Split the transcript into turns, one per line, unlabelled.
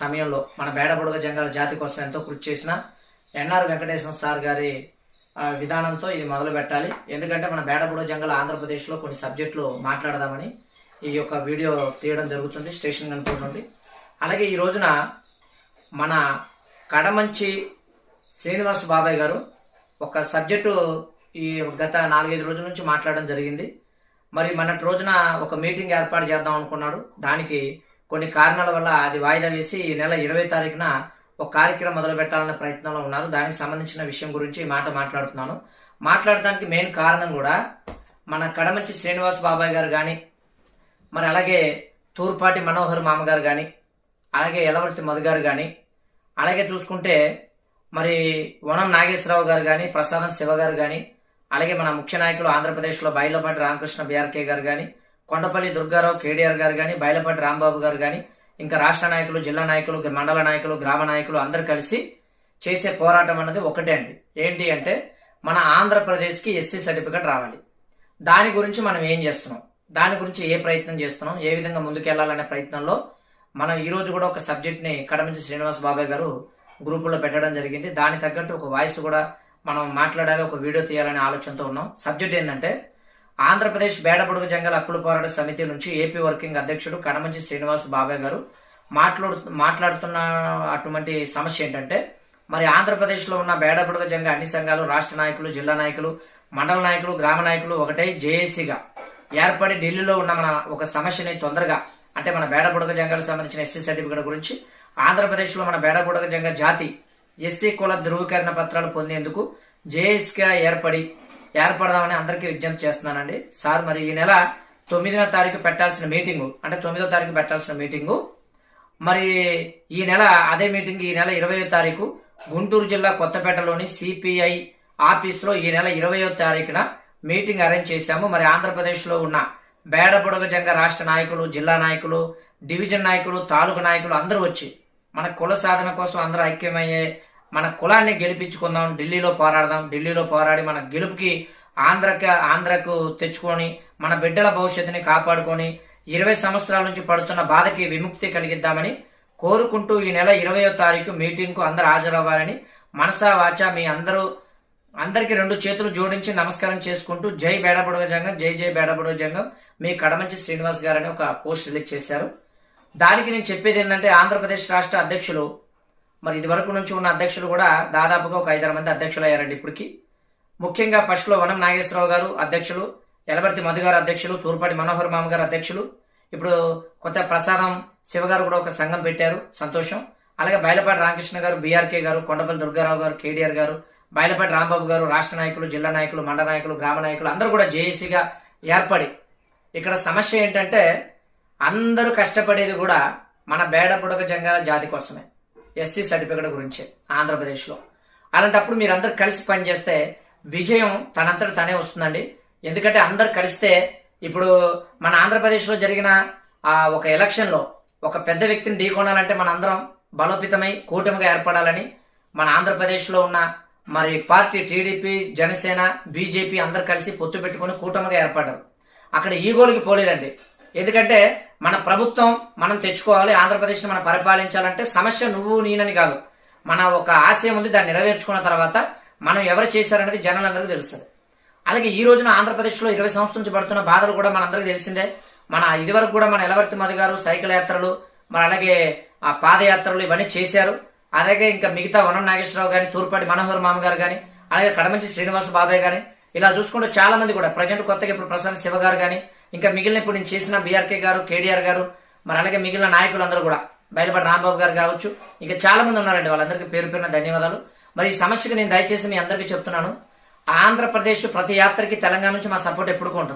సమయంలో మన బేడబుడగ జంగాల జాతి కోసం ఎంతో కృషి చేసిన ఎన్ఆర్ వెంకటేశ్వర సార్ గారి విధానంతో ఇది మొదలు పెట్టాలి. ఎందుకంటే మన బేడబుడగ జంగాల ఆంధ్రప్రదేశ్లో కొన్ని సబ్జెక్టులు మాట్లాడదామని ఈ యొక్క వీడియో తీయడం జరుగుతుంది స్టేషన్ కనుక నుండి అలాగే ఈ రోజున మన కడమంచి శ్రీనివాస్ బాబాయ్ గారు ఒక సబ్జెక్టు ఈ గత నాలుగైదు రోజుల నుంచి మాట్లాడడం జరిగింది. మరి మన రోజున ఒక మీటింగ్ ఏర్పాటు చేద్దాం అనుకున్నాడు. దానికి కొన్ని కారణాల వల్ల అది వాయిదా వేసి ఈ నెల ఇరవై తారీఖున ఒక కార్యక్రమం మొదలు పెట్టాలనే ప్రయత్నంలో ఉన్నారు. దానికి సంబంధించిన విషయం గురించి మాట మాట్లాడుతున్నాను. మాట్లాడటానికి మెయిన్ కారణం కూడా మన కడమంచి శ్రీనివాస్ బాబాయ్ గారు కానీ మరి అలాగే తూర్పాటి మనోహర్ మామగారు కానీ అలాగే ఎలవర్తి మధు గారు కానీ అలాగే చూసుకుంటే మరి వనం నాగేశ్వరరావు గారు కానీ ప్రసాదం శివ గారు కానీ అలాగే మన ముఖ్య నాయకులు ఆంధ్రప్రదేశ్లో బయలపాటి రామకృష్ణ బీఆర్కే గారు కానీ కొండపల్లి దుర్గారావు కేడీఆర్ గారు కానీ బయలపాటి రాంబాబు గారు కానీ ఇంకా రాష్ట్ర నాయకులు జిల్లా నాయకులు మండల నాయకులు గ్రామ నాయకులు అందరు కలిసి చేసే పోరాటం అన్నది ఒకటే అండి. ఏంటి అంటే మన ఆంధ్రప్రదేశ్కి ఎస్సీ సర్టిఫికెట్ రావాలి. దాని గురించి మనం ఏం చేస్తున్నాం? దాని గురించి ఏ ప్రయత్నం చేస్తున్నాం? ఏ విధంగా ముందుకెళ్ళాలనే ప్రయత్నంలో మనం ఈరోజు కూడా ఒక సబ్జెక్ట్ని కడమించి శ్రీనివాస్ బాబాయ్ గారు గ్రూపులో పెట్టడం జరిగింది. దాని తగ్గట్టు ఒక వాయిస్ కూడా మనం మాట్లాడాలి ఒక వీడియో తీయాలనే ఆలోచనతో ఉన్నాం. సబ్జెక్ట్ ఏంటంటే ఆంధ్రప్రదేశ్ బేడబుడుగు జంగల్ హక్కుల పోరాట సమితి నుంచి ఏపీ వర్కింగ్ అధ్యక్షుడు కడమంచి శ్రీనివాస్ బాబాయ్ గారు మాట్లాడు మాట్లాడుతున్న అటువంటి సమస్య ఏంటంటే మరి ఆంధ్రప్రదేశ్లో ఉన్న బేడబుడుగ జంగ అన్ని సంఘాలు రాష్ట్ర నాయకులు జిల్లా నాయకులు మండల నాయకులు గ్రామ నాయకులు ఒకటే జేఏసీగా ఏర్పడి ఢిల్లీలో ఉన్న మన ఒక సమస్యని తొందరగా అంటే మన బేడబుడగ జంగాలకు సంబంధించిన ఎస్సీ సర్టిఫికేట్ గురించి ఆంధ్రప్రదేశ్లో మన బేడబుడగ జంగ జాతి ఎస్సీ కుల ధృవీకరణ పత్రాలు పొందేందుకు జేఎస్గా ఏర్పడి ఏర్పడదామని అందరికీ విజ్ఞప్తి చేస్తున్నానండి. సార్ మరి ఈ నెల తొమ్మిదవ తారీఖు పెట్టాల్సిన మీటింగు అంటే తొమ్మిదో తారీఖు పెట్టాల్సిన మీటింగు మరి ఈ నెల అదే మీటింగ్ ఈ నెల ఇరవయో తారీఖు గుంటూరు జిల్లా కొత్తపేటలోని సిపిఐ ఆఫీస్లో ఈ నెల ఇరవయో తారీఖున మీటింగ్ అరేంజ్ చేశాము. మరి ఆంధ్రప్రదేశ్లో ఉన్న బేడపొడగ జంగ రాష్ట్ర నాయకులు జిల్లా నాయకులు డివిజన్ నాయకులు తాలూకు నాయకులు అందరూ వచ్చి మన కుల సాధన కోసం అందరూ ఐక్యమయ్యే మన కులాన్ని గెలిపించుకుందాం ఢిల్లీలో పోరాడదాం ఢిల్లీలో పోరాడి మన గెలుపుకి ఆంధ్రకి ఆంధ్రకు తెచ్చుకొని మన బిడ్డల భవిష్యత్తుని కాపాడుకొని ఇరవై సంవత్సరాల నుంచి పడుతున్న బాధకి విముక్తి కలిగిద్దామని కోరుకుంటూ ఈ నెల ఇరవయో తారీఖు మీటింగ్కు అందరు హాజరవ్వాలని మనసా వాచ మీ అందరూ అందరికి రెండు చేతులు జోడించి నమస్కారం చేసుకుంటూ జై బేడబుడగ జంగం జై జై బేడబుడగ జంగం. మీ కడమంచి శ్రీనివాస్ గారని ఒక పోస్ట్ రిలీజ్ చేశారు. దానికి నేను చెప్పేది ఏంటంటే ఆంధ్రప్రదేశ్ రాష్ట్ర అధ్యక్షులు మరి ఇది వరకు నుంచి ఉన్న అధ్యక్షులు కూడా దాదాపుగా ఒక ఐదారు మంది అధ్యక్షులు అయ్యారండి ఇప్పటికి. ముఖ్యంగా ఫస్ట్లో వనం నాగేశ్వరరావు గారు అధ్యక్షులు ఎలబర్తి మధు గారు అధ్యక్షులు తూర్పాటి మనోహర్ మామ గారు అధ్యక్షులు. ఇప్పుడు కొత్త ప్రసాదం శివ గారు కూడా ఒక సంఘం పెట్టారు సంతోషం. అలాగే బయలపాటి రామకృష్ణ గారు బీఆర్కే గారు కొండపల్లి దుర్గారావు గారు కేడీఆర్ గారు బయలపాటి రాంబాబు గారు రాష్ట్ర నాయకులు జిల్లా నాయకులు మండల నాయకులు గ్రామ నాయకులు అందరూ కూడా జేఏసీగా ఏర్పడి ఇక్కడ సమస్య ఏంటంటే అందరూ కష్టపడేది కూడా మన బేడ పుడక జంగాల జాతి కోసమే. ఎస్సీ సర్టిఫికెట్ గురించి ఆంధ్రప్రదేశ్లో. అలాంటప్పుడు మీరందరూ కలిసి పనిచేస్తే విజయం తనంతట తనే వస్తుందండి. ఎందుకంటే అందరు కలిస్తే ఇప్పుడు మన ఆంధ్రప్రదేశ్లో జరిగిన ఒక ఎలక్షన్లో ఒక పెద్ద వ్యక్తిని ఢీకొనాలంటే మన అందరం బలోపేతమై కూటమిగా ఏర్పడాలని మన ఆంధ్రప్రదేశ్లో ఉన్న మరి పార్టీ టీడీపీ జనసేన బీజేపీ అందరు కలిసి పొత్తు పెట్టుకుని కూటమిగా ఏర్పడ్డారు. అక్కడ ఈగోలకి పోలేదండి. ఎందుకంటే మన ప్రభుత్వం మనం తెచ్చుకోవాలి ఆంధ్రప్రదేశ్ని మనం పరిపాలించాలంటే సమస్య నువ్వు నేనని కాదు. మన ఒక ఆశయం ఉంది దాన్ని నెరవేర్చుకున్న తర్వాత మనం ఎవరు చేశారనేది జనాలందరికీ తెలుస్తుంది. అలాగే ఈ రోజున ఆంధ్రప్రదేశ్లో ఇరవై సంవత్సరం నుంచి పడుతున్న బాధలు కూడా మనందరికీ తెలిసిందే. మన ఇదివరకు కూడా మన ఎలవర్తి మధు గారు సైకిల్ యాత్రలు మరి అలాగే ఆ పాదయాత్రలు ఇవన్నీ చేశారు. అలాగే ఇంకా మిగతా వనం నాగేశ్వరరావు కానీ తూర్పాటి మనోహర్ మామ గారు కానీ అలాగే కడమంచి శ్రీనివాస బాబాయ్ కానీ ఇలా చూసుకుంటే చాలా మంది కూడా ప్రజెంట్ కొత్తగా ఇప్పుడు ప్రశాంత్ శివ గారు కానీ ఇంకా మిగిలిన ఇప్పుడు నేను చేసిన బీఆర్కే గారు కేడీఆర్ గారు మరి అలాగే మిగిలిన నాయకులు అందరూ కూడా బయలుపడి రాంబాబు గారు కావచ్చు ఇంకా చాలా మంది ఉన్నారండి వాళ్ళందరికీ పేరు పేరున ధన్యవాదాలు. మరి ఈ సమస్యకు నేను దయచేసి మీ అందరికీ చెప్తున్నాను ఆంధ్రప్రదేశ్ ప్రతి యాత్రకి తెలంగాణ నుంచి మా సపోర్ట్ ఎప్పుడు ఉంటుంది.